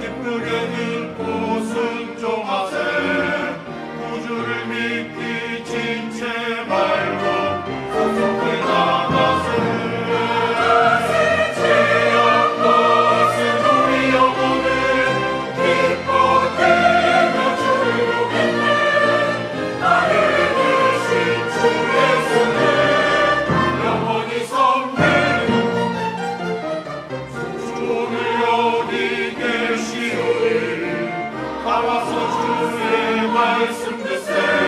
기쁘게 들고 순종하 Hava sonsuz ve vaysın bize